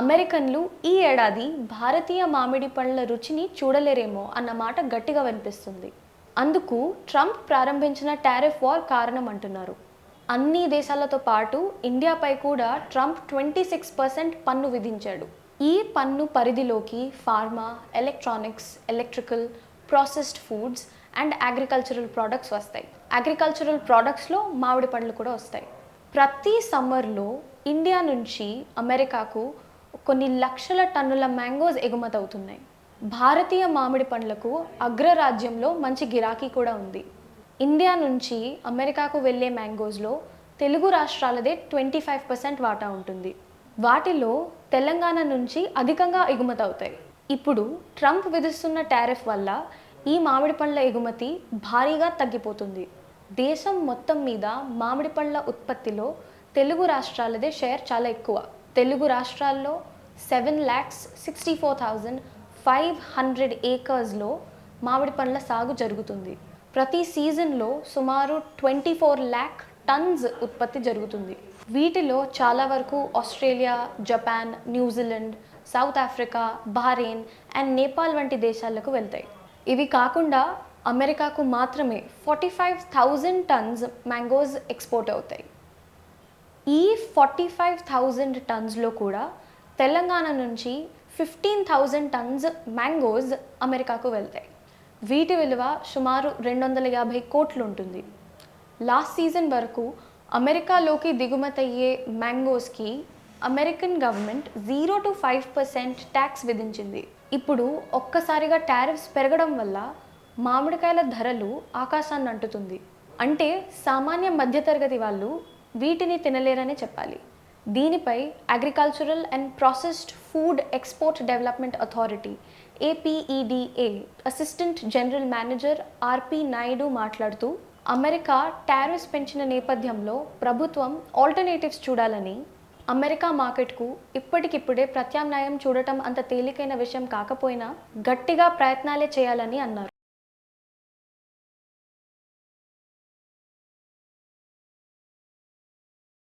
అమెరికన్లు ఈ ఏడాది భారతీయ మామిడి పండ్ల రుచిని చూడలేరేమో అన్న మాట గట్టిగా వినిపిస్తుంది. అందుకు ట్రంప్ ప్రారంభించిన టారిఫ్ వార్ కారణం అంటున్నారు అన్ని దేశాలతో పాటు ఇండియాపై కూడా ట్రంప్ ట్వంటీ సిక్స్ పర్సెంట్ పన్ను విధించాడు. ఈ పన్ను పరిధిలోకి pharma electronics electrical processed foods and agricultural products వస్తాయి. అగ్రికల్చరల్ ప్రోడక్ట్స్లో మామిడి పండ్లు కూడా వస్తాయి. ప్రతి సమ్మర్లో ఇండియా నుంచి అమెరికాకు కొన్ని లక్షల టన్నుల మ్యాంగోస్ ఎగుమతి అవుతున్నాయి భారతీయ మామిడి పండ్లకు అగ్రరాజ్యంలో మంచి గిరాకీ కూడా ఉంది. ఇండియా నుంచి అమెరికాకు వెళ్ళే మ్యాంగోస్లో తెలుగు రాష్ట్రాలదే ట్వంటీ ఫైవ్ పర్సెంట్ వాటా ఉంటుంది. వాటిలో తెలంగాణ నుంచి అధికంగా ఎగుమతి అవుతాయి ఇప్పుడు ట్రంప్ విధిస్తున్న టారిఫ్ వల్ల ఈ మామిడి పండ్ల ఎగుమతి భారీగా తగ్గిపోతుంది. దేశం మొత్తం మీద మామిడి పండ్ల ఉత్పత్తిలో తెలుగు రాష్ట్రాలదే షేర్ చాలా ఎక్కువ. తెలుగు రాష్ట్రాల్లో seven lakhs sixty four thousand five hundred ఏకర్స్లో మామిడి పండ్ల సాగు జరుగుతుంది. ప్రతి సీజన్లో సుమారు ట్వంటీ ఫోర్ ల్యాక్ టన్స్ ఉత్పత్తి జరుగుతుంది. వీటిలో చాలా వరకు Australia Japan New Zealand South Africa Bahrain and Nepal వంటి దేశాలకు వెళ్తాయి. ఇవి కాకుండా అమెరికాకు మాత్రమే forty five thousand tons mangoes export అవుతాయి. ఈ ఫార్టీ ఫైవ్ థౌజండ్ టన్స్లో కూడా తెలంగాణ నుంచి ఫిఫ్టీన్ థౌజండ్ టన్స్ మ్యాంగోస్ అమెరికాకు వెళ్తాయి. వీటి విలువ సుమారు రెండు వందల యాభై కోట్లు ఉంటుంది. లాస్ట్ సీజన్ వరకు అమెరికాలోకి దిగుమతి అయ్యే మ్యాంగోస్కి American government zero to five percent tax విధించింది. ఇప్పుడు ఒక్కసారిగా టారిఫ్స్ పెరగడం వల్ల మామిడికాయల ధరలు ఆకాశాన్ని అంటుతుంది. అంటే సామాన్య మధ్యతరగతి వాళ్ళు వీటిని తినలేరనే చెప్పాలి. దీనిపై agricultural and processed food export development authority APEDA assistant general manager RP Naidu మాట్లాడుతూ అమెరికా టారిఫ్స్ పెంచిన నేపథ్యంలో ప్రభుత్వం ఆల్టర్నేటివ్స్ చూడాలని అమెరికా మార్కెట్కు ఇప్పటికిప్పుడే ప్రత్యామ్నాయం చూడటం అంత తేలికైన విషయం కాకపోయినా గట్టిగా ప్రయత్నాలే చేయాలని అన్నారు.